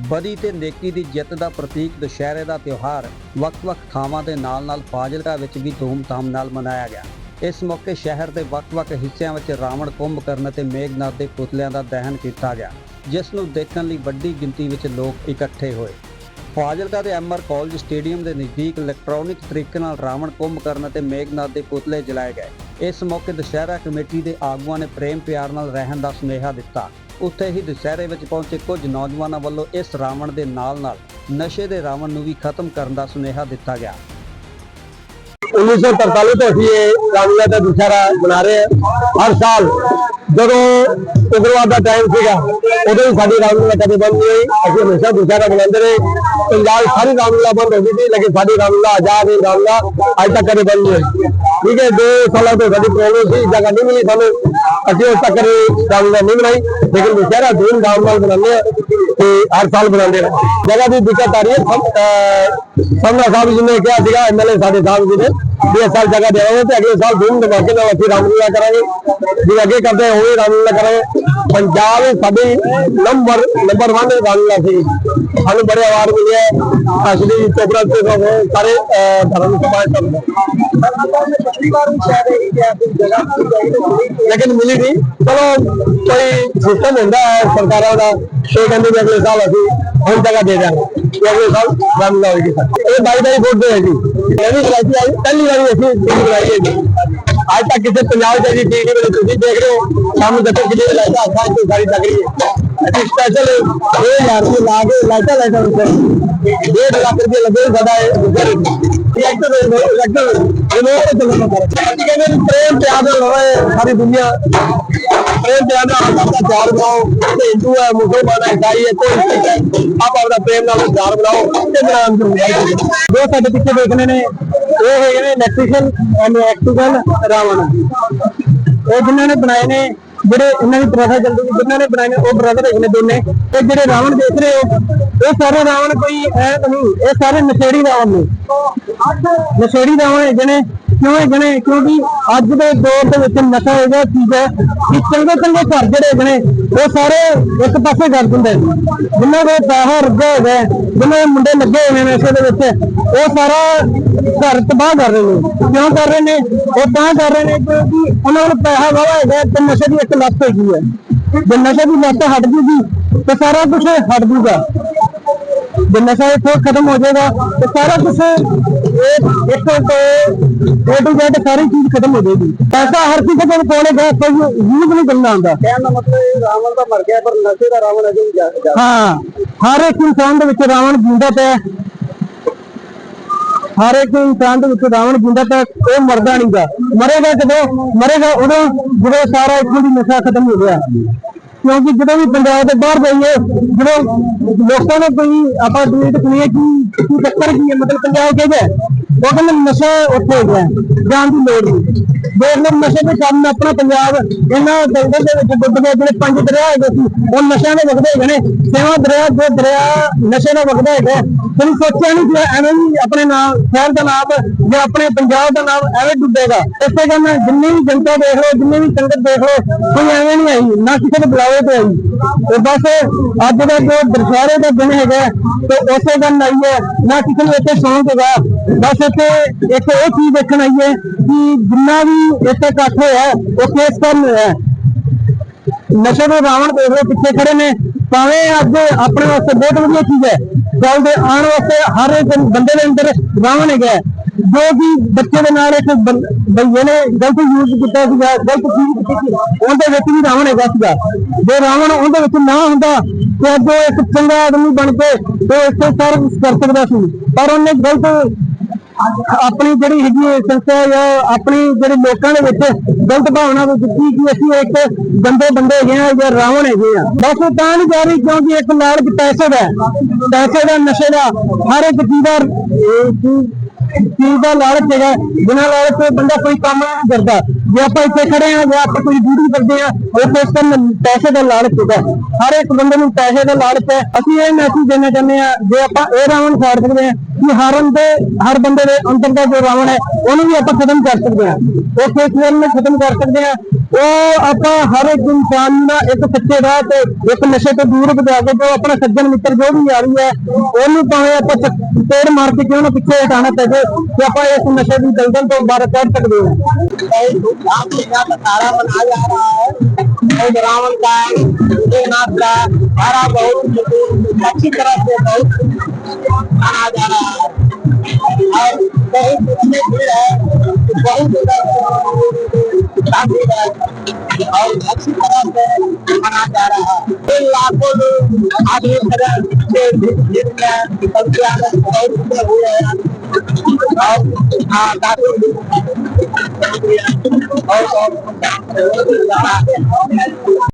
ਬਦੀ ਤੇ ਨੇਕੀ ਦੀ ਜਿੱਤ ਦਾ ਪ੍ਰਤੀਕ ਦੁਸ਼ਹਿਰੇ ਦਾ ਤਿਉਹਾਰ ਵੱਖ-ਵੱਖ ਥਾਵਾਂ ਦੇ ਨਾਲ-ਨਾਲ ਫਾਜ਼ਿਲਕਾ ਵਿੱਚ ਵੀ ਧੂਮ-ਧਾਮ ਨਾਲ ਮਨਾਇਆ ਗਿਆ। ਇਸ ਮੌਕੇ ਸ਼ਹਿਰ ਦੇ ਵੱਖ-ਵੱਖ ਹਿੱਸਿਆਂ ਵਿੱਚ ਰਾਵਣ ਕੁੰਭਕਰਨ ਅਤੇ ਮੇਘਨਾਥ ਦੇ ਪੁਤਲਿਆਂ ਦਾ ਦਹਨ ਕੀਤਾ ਗਿਆ, ਜਿਸ ਨੂੰ ਦੇਖਣ ਲਈ ਵੱਡੀ ਗਿਣਤੀ ਵਿੱਚ ਲੋਕ ਇਕੱਠੇ ਹੋਏ। ਫਾਜ਼ਿਲਕਾ ਦੇ ਐਮਆਰ ਕਾਲਜ ਸਟੇਡੀਅਮ ਦੇ ਨਜ਼ਦੀਕ ਇਲੈਕਟ੍ਰੋਨਿਕ ਤਰੀਕੇ ਨਾਲ ਰਾਵਣ ਕੁੰਭਕਰਨ ਅਤੇ ਮੇਘਨਾਥ ਦੇ ਪੁਤਲੇ ਜਲਾਏ ਗਏ। ਇਸ ਮੌਕੇ ਦੁਸ਼ਹਿਰਾ ਕਮੇਟੀ ਦੇ ਆਗੂਆਂ ਨੇ ਪ੍ਰੇਮ ਪਿਆਰ ਨਾਲ ਰਹਿਣ ਦਾ ਸੁਨੇਹਾ ਦਿੱਤਾ। ਉੱਥੇ ਹੀ ਦੁਸ਼ਹਿਰੇ ਵਿੱਚ ਪਹੁੰਚੇ ਕੁਝ ਨੌਜਵਾਨਾਂ ਵੱਲੋਂ ਇਸ ਰਾਵਣ ਦੇ ਨਾਲ-ਨਾਲ ਨਸ਼ੇ ਦੇ ਰਾਵਣ ਨੂੰ ਵੀ ਖਤਮ ਕਰਨ ਦਾ ਸੁਨੇਹਾ ਦਿੱਤਾ ਗਿਆ। 1943 ਤੋਂ ਅਸੀਂ ਇਹ ਰਾਮਲੀਲਾ ਦਾ ਦੁਸ਼ਹਿਰਾ ਮਨਾ ਰਹੇ ਹਾਂ। ਹਰ ਸਾਲ ਜਦੋਂ ਉਗਰਵਾਦ ਦਾ ਟਾਈਮ ਸੀਗਾ, ਉਦੋਂ ਵੀ ਸਾਡੀ ਰਾਮਲੀਲਾ ਕਦੇ ਬੰਦ ਨਹੀਂ ਹੋਈ। ਅਸੀਂ ਹਮੇਸ਼ਾ ਦੁਸ਼ਹਿਰਾ ਬਣਾਉਂਦੇ ਰਹੇ। ਪੰਜਾਬ ਸਾਰੀ ਰਾਮਲੀਲਾ ਬੰਦ ਹੋ ਗਈ ਸੀ, ਲੇਕਿਨ ਸਾਡੀ ਰਾਮਲੀਲਾ ਆਜ਼ਾਦ ਹੈ ਰਾਮਲੀਲਾ ਅੱਜ ਤੱਕ ਕਦੇ ਬੰਦ ਨਹੀਂ ਹੋਈ। ਠੀਕ ਹੈ, ਦੋ ਸਾਲਾਂ ਤੋਂ ਸਾਡੀ ਪ੍ਰੋਬਲਮ ਸੀ ਜਗ੍ਹਾ ਨਹੀਂ ਮਿਲੀ ਸਾਨੂੰ। ਅਸੀਂ ਉਸ ਤੱਕ ਰਾਮਲੀਲਾ ਨਹੀਂ ਬਣਾਈ, ਲੇਕਿਨ ਦੁਸ਼ਹਿਰਾ ਧੂਮ ਧਾਮ ਨਾਲ ਮਨਾਉਂਦੇ ਹਾਂ ਤੇ ਹਰ ਸਾਲ ਬਣਾਉਂਦੇ ਰਹੇ ਜਗ੍ਹਾ ਦੀ ਦਿੱਕਤ ਆ ਰਹੀ ਹੈ ਸਮ- ਸਾਹਿਬ ਜੀ ਨੇ ਕਿਹਾ ਸੀਗਾ ਐਮਐਲਏ ਸਾਡੇ ਸਾਹਿਬ ਜੀ ਨੇ। ਵੀ ਇਸ ਸਾਲ ਜਗ੍ਹਾ ਦੇਵਾਂਗੇ ਤੇ ਅਗਲੇ ਸਾਲ ਧੂਮ ਧਮਾਕੇ ਨਾਲ ਅਸੀਂ ਰਾਮਲੀਲਾ ਕਰਾਂਗੇ। ਜਿਵੇਂ ਅੱਗੇ ਕਰਦੇ ਹੋਏ ਰਾਮਲੀਲਾ ਕਰਾਂਗੇ। ਪੰਜਾਬ ਸਾਡੇ ਨੰਬਰ ਨੰਬਰ 1 ਰਾਮਲੀਲਾ ਸੀ। ਸਾਨੂੰ ਬੜੇ ਅਵਾਰਡ ਮਿਲੇ ਹੈ। ਅਸਲੀ ਚੋਪੜਾ ਤੇ ਸਾਰੇ ਧਰਮ ਸਮਾਜ ਤੋਂ ਲੇਕਿਨ ਮਿਲੀ ਨਹੀਂ ਚਲੋ, ਕੋਈ ਸਿਸਟਮ ਹੁੰਦਾ ਹੈ ਸਰਕਾਰਾਂ ਦਾ। ਇਹ ਕਹਿੰਦੇ ਵੀ ਅਗਲੇ ਸਾਲ ਅਸੀਂ ਹੁਣ ਜਗ੍ਹਾ ਦੇ ਦਿਆਂਗੇ ਤੇ ਅਗਲੇ ਸਾਲ ਰਾਮਲੀਲਾ ਹੋਏਗੀ ਸਰ ਇਹ ਬਾਈ ਬਾਈ ਫੁੱਟ ਦੇ ਹੈ ਜੀ ਇਹ ਵੀ ਕਰਾਚੀ ਆਈ ਪਹਿਲੀ ਵਾਰੀ ਅਸੀਂ ਟੀਮ ਕਰਾਈ ਹੈ ਜੀ ਅੱਜ ਤੱਕ ਕਿਸੇ ਪੰਜਾਬ ਚ ਜੀ ਟੀਮ ਵਿੱਚ ਤੁਸੀਂ ਅਸੀਂ ਸਪੈਸ਼ਲ 2000 ਰੁਪਏ ਲਾ ਕੇ ਲਾਈਟਾਂ ਲਾਈਟਾਂ ਉੱਤੇ ਡੇਢ ਲੱਖ ਰੁਪਏ ਲੱਗੇ ਸਾਡਾ ਇਹ ਐਕਟਰ ਐਕਟਰ ਇਹਨੂੰ ਚੱਲਣਾ ਪੜਾ ਅਸੀਂ ਕਹਿੰਦੇ ਵੀ ਪ੍ਰੇਮ ਪਿਆਰ ਨਾਲ ਹੋਵੇ ਸਾਰੀ ਦੁਨੀਆ। ਪ੍ਰੇਮ ਪਿਆਰ ਨਾਲ ਆਪਣਾ ਪਿਆਰ ਬਣਾਓ। ਤੇ ਹਿੰਦੂ ਹੈ, ਮੁਸਲਮਾਨ ਹੈ ਈਸਾਈ ਹੈ, ਕੋਈ ਆਪ ਆਪਣਾ ਪ੍ਰੇਮ ਨਾਲ ਪਿਆਰ ਬਣਾਓ ਤੇ ਬਣਾਉਣ ਦੀ ਦੋ ਸਾਡੇ ਪਿੱਛੇ ਦੇਖਣੇ ਨੇ। ਉਹ ਹੈਗੇ ਨੇ ਇਲੈਕਟ੍ਰੀਸ਼ੀਅਨ ਐਂਡ ਇਲੈਕਟ੍ਰੀਕਲ ਰਾਵਣ। ਉਹ ਜਿਨ੍ਹਾਂ ਨੇ ਬਣਾਏ ਨੇ ਜਿਹੜੇ ਇਹਨਾਂ ਦੀ ਪ੍ਰਥਾ ਚੱਲਦੀ ਸੀ, ਜਿਨ੍ਹਾਂ ਨੇ ਬਣਾਏ ਨੇ ਉਹ ਬ੍ਰਦਰ ਹੈਗੇ ਨੇ ਦੋਨੇ। ਤੇ ਜਿਹੜੇ ਰਾਵਣ ਦੇਖ ਰਹੇ ਹੋ, ਇਹ ਸਾਰੇ ਰਾਵਣ ਕੋਈ ਐ ਨਹੀਂ, ਇਹ ਸਾਰੇ ਨਸ਼ੇੜੀ ਰਾਵਣ ਨੇ। ਨਸ਼ੇੜੀ ਰਾਵਣ ਹੈਗੇ ਨੇ। ਕਿਉਂ ਹੈਗੇ ਨੇ ਕਿਉਂਕਿ ਅੱਜ ਦੇ ਦੌਰ ਦੇ ਵਿੱਚ ਨਸ਼ਾ ਹੈਗਾ ਚੀਜ਼ ਹੈ ਕਿ ਚੰਗੇ ਚੰਗੇ ਘਰ ਜਿਹੜੇ ਹੈਗੇ ਨੇ ਉਹ ਸਾਰੇ ਇੱਕ ਪਾਸੇ ਕਰ ਦਿੰਦੇ ਜਿਨ੍ਹਾਂ ਦੇ ਪੈਸਾ ਰੱਜਿਆ ਹੈਗਾ ਜਿਨ੍ਹਾਂ ਦੇ ਮੁੰਡੇ ਲੱਗੇ ਹੋਏ ਨੇ ਨਸ਼ੇ ਦੇ ਵਿੱਚ, ਉਹ ਸਾਰਾ ਘਰ ਤਬਾਹ ਕਰ ਰਹੇ ਨੇ। ਕਿਉਂ ਕਰ ਰਹੇ ਨੇ? ਉਹ ਤਾਂ ਕਰ ਰਹੇ ਨੇ ਕਿਉਂਕਿ ਉਹਨਾਂ ਨੂੰ ਪੈਸਾ ਵਾਵਾ ਹੈਗਾ ਤੇ ਨਸ਼ੇ ਦੀ ਇੱਕ ਲੱਤ ਹੈਗੀ ਹੈ। ਜੇ ਨਸ਼ੇ ਦੀ ਲੱਤ ਹਟ ਜੂਗੀ, ਤੇ ਸਾਰਾ ਕੁਝ ਹਟ ਜੂਗਾ। ਜੇ ਨਸ਼ਾ ਇੱਥੋਂ ਖਤਮ ਹੋ ਜਾਏਗਾ, ਤੇ ਸਾਰਾ ਕੁਝ ਇਹ ਇੱਕ ਤੋਂ ਏ ਟੂ ਜ਼ੈਡ ਸਾਰੀ ਚੀਜ਼ ਖਤਮ ਹੋ ਜਾਏਗੀ। ਪੈਸਾ ਹਰ ਕਿਸੇ ਕੋਲ ਕੋਲੇਗਾ ਕੋਈ ਯੂਜ਼ ਨਹੀਂ ਕਰਨਾ ਆਉਂਦਾ ਕਹਿਣ ਦਾ ਮਤਲਬ ਇਹ ਰਾਵਣ ਦਾ ਮਰ ਗਿਆ ਪਰ ਨਸ਼ੇ ਦਾ ਰਾਵਣ ਅਜੇ ਵੀ ਹਾਂ ਹਰ ਇੱਕ ਇਨਸਾਨ ਦੇ ਵਿੱਚ ਰਾਵਣ ਜਿੰਦਾ ਪਿਆ। ਹਰ ਇੱਕ ਇਨਸਾਨ ਦੇ ਵਿੱਚ ਰਾਵਣ ਜਿੰਦਾ ਹੈ, ਉਹ ਮਰਦਾ ਨਹੀਂਗਾ ਮਰੇਗਾ ਜਦੋਂ ਮਰੇਗਾ ਉਦੋਂ ਜਦੋਂ ਸਾਰਾ ਇੱਥੋਂ ਦੀ ਨਸ਼ਾ ਖਤਮ ਹੋ ਗਿਆ। ਕਿਉਂਕਿ ਜਦੋਂ ਵੀ ਪੰਜਾਬ ਦੇ ਬਾਹਰ ਜਾਈਏ ਜਦੋਂ ਲੋਕਾਂ ਨੇ ਕੋਈ ਆਪਾਂ ਡਿਬੇਟ ਕਰੀਏ ਕਿ ਕੀ ਚੱਕਰ ਕੀ ਹੈ, ਮਤਲਬ ਪੰਜਾਬ ਕਿਹਦਾ ਹੈ? ਉਹ ਕਹਿੰਦੇ ਨਸ਼ਾ ਉੱਥੇ ਹੋ ਗਿਆ, ਜਾਣ ਦੀ ਲੋੜ ਨਹੀਂ। ਦੇਖ ਲਓ ਨਸ਼ੇ ਦੇ ਕੰਮ ਆਪਣਾ ਪੰਜਾਬ, ਇਹਨਾਂ ਦਲਦਲ ਦੇ ਵਿੱਚ ਡੁੱਬ ਗਿਆ ਜਿਹੜੇ ਪੰਜ ਦਰਿਆ ਹੈਗੇ ਸੀ, ਉਹ ਨਸ਼ਿਆਂ ਦੇ ਵਗਦੇ ਹੈਗੇ ਨੇ। ਸੇਵਾ ਦਰਿਆ, ਜੋ ਦਰਿਆ ਨਸ਼ੇ ਦਾ ਵਗਦਾ ਹੈਗਾ ਕਦੀ ਸੋਚਿਆ ਨਹੀਂ ਕਿ ਐਵੇਂ ਵੀ ਆਪਣੇ ਨਾਮ ਸ਼ਹਿਰ ਦਾ ਨਾਮ ਜਾਂ ਆਪਣੇ ਪੰਜਾਬ ਦਾ ਨਾਮ ਐਵੇਂ ਡੁੱਬੇਗਾ। ਇਸੇ ਗੱਲ ਨਾਲ ਜਿੰਨੀ ਵੀ ਜਨਤਾ ਦੇਖ ਲਓ, ਜਿੰਨੀ ਵੀ ਸੰਗਤ ਦੇਖ ਲਓ, ਕੋਈ ਐਵੇਂ ਨਹੀਂ ਆਈ, ਨਾ ਕਿਸੇ ਦੇ ਬੁਲਾਵੇ ਤੇ ਆਈ। ਤੇ ਬਸ ਅੱਜ ਦਾ ਜੋ ਦਰਸ਼ਾਰੇ ਦਾ ਦਿਨ ਹੈਗਾ ਤੇ ਉਸੇ ਦਿਨ ਆਈ ਹੈ, ਨਾ ਕਿਸੇ ਨੂੰ ਇੱਥੇ ਸੌਂਕ ਹੈਗਾ। ਬਸ ਇੱਥੇ ਇੱਕ ਇਹ ਚੀਜ਼ ਦੇਖਣ ਆਈ ਹੈ ਕਿ ਜਿੰਨਾ ਵੀ ਇੱਥੇ ਇਕੱਠ ਹੋਇਆ ਹੈ, ਉਹ ਕੇਸ ਹੋਇਆ ਨਸ਼ੇ ਦੇ ਰਾਵਣ ਦੇਖ ਲਓ ਪਿੱਛੇ ਖੜੇ ਨੇ। ਭਾਵੇਂ ਅੱਜ ਆਪਣੇ ਵਾਸਤੇ ਬਹੁਤ ਵਧੀਆ ਚੀਜ਼ ਹੈ ਕੱਲ ਦੇ ਆਉਣ ਵਾਸਤੇ ਹਰ ਇੱਕ ਬੰਦੇ ਦੇ ਅੰਦਰ ਰਾਵਣ ਹੈਗਾ ਜੋ ਕਿ ਬੱਚੇ ਦੇ ਨਾਲ ਇੱਕ ਬੰ- ਬਈਏ ਨੇ ਗਲਤ ਯੂਜ਼ ਕੀਤਾ ਸੀਗਾ ਗਲਤ ਚੀਜ਼ ਕੀਤੀ ਸੀ, ਉਹਦੇ ਵਿੱਚ ਵੀ ਰਾਵਣ ਹੈਗਾ ਸੀਗਾ। ਜੇ ਰਾਵਣ ਉਹਦੇ ਵਿੱਚ ਨਾ ਹੁੰਦਾ ਤੇ ਅੱਜ ਇੱਕ ਚੰਗਾ ਆਦਮੀ ਬਣ ਕੇ ਉਹ ਇੱਥੇ ਸਾਰਾ ਕੁਝ ਕਰ ਸਕਦਾ ਸੀ। ਪਰ ਉਹਨੇ ਗਲਤ ਆਪਣੀ ਜਿਹੜੀ ਹੈਗੀ ਹੈ ਸੰਸਥਾ ਜਾਂ ਆਪਣੀ ਜਿਹੜੇ ਲੋਕਾਂ ਦੇ ਵਿੱਚ ਗਲਤ ਭਾਵਨਾ ਵਿੱਚ ਦਿੱਤੀ ਕਿ ਅਸੀਂ ਇੱਕ ਗੰਦੇ ਬੰਦੇ ਹੈਗੇ ਆ ਜਾਂ ਰਾਵਣ ਹੈਗੇ ਆ ਬਸ ਤਾਂ ਨਹੀਂ ਜਾ ਰਹੀ ਕਿਉਂਕਿ ਇੱਕ ਲਾਲਚ ਪੈਸੇ ਦਾ ਪੈਸੇ ਦਾ, ਨਸ਼ੇ ਦਾ, ਹਰ ਇੱਕ ਚੀਜ਼ ਦਾ ਚੀਜ਼ ਦਾ ਲਾਲਚ ਹੈਗਾ। ਬਿਨਾਂ ਲਾਲਚ ਤੋਂ ਬੰਦਾ ਕੋਈ ਕੰਮ ਨਹੀਂ ਕਰਦਾ। ਜੇ ਆਪਾਂ ਇੱਥੇ ਖੜੇ ਆ ਜਾਂ ਆਪਾਂ ਕੋਈ ਡਿਊਟੀ ਕਰਦੇ ਆ ਉੱਥੇ ਇਸ ਟਾਈਮ ਪੈਸੇ ਦਾ ਲਾਲਚ ਹੈਗਾ। ਹਰ ਇੱਕ ਬੰਦੇ ਨੂੰ ਪੈਸੇ ਦਾ ਲਾਲਚ ਹੈ। ਅਸੀਂ ਇਹ ਮੈਸੇਜ ਦੇਣਾ ਚਾਹੁੰਦੇ ਆ ਜੇ ਆਪਾਂ ਇਹ ਰਾਵਣ ਫਾੜ ਸਕਦੇ ਆ ਕਿ ਹਰ ਬੰਦੇ ਹਰ ਬੰਦੇ ਦੇ ਅੰਦਰ ਦਾ ਜੋ ਰਾਵਣ ਹੈ ਉਹਨੂੰ ਵੀ ਆਪਾਂ ਖਤਮ ਕਰ ਸਕਦੇ ਆ ਉਹ ਫੇਸਬੁੱਕ ਨੂੰ ਖਤਮ ਕਰ ਸਕਦੇ ਆ ਉਹ ਆਪਾਂ ਹਰ ਇੱਕ ਇਨਸਾਨ ਨੂੰ ਨਾ ਇੱਕ ਸੱਚੇ ਰਾਹ ਤੇ ਇੱਕ ਨਸ਼ੇ ਤੋਂ ਦੂਰ ਭਜਾ ਕੇ ਜੋ ਆਪਣਾ ਸੱਜਣ ਮਿੱਤਰ ਜੋ ਵੀ ਆ ਰਹੀ ਹੈ ਉਹਨੂੰ ਭਾਵੇਂ ਆਪਾਂ ਚ- ਪੇੜ ਮਾਰ ਕੇ ਕਿਉਂ ਨਾ ਪਿੱਛੇ ਹਟਾਣਾ ਪੈ ਜਾਏ ਕਿ ਆਪਾਂ ਇਸ ਨਸ਼ੇ ਦੀ ਦਲਦਲ ਤੋਂ ਬਾਹਰ ਕੱਢ ਸਕਦੇ ਹਾਂ तारा मनाया जा रहा है और रावण का जगन्नाथ का सारा बहुत अच्छी तरह से बहुत मनाया जा रहा है और बहुत इतने भीड़ है कि बहुत काफी है और अच्छी तरह से मनाया जा रहा है ये लाखों लोग आदमी तरह से भीड़ में संख्या में बहुत हुए हैं और हाँ काफी और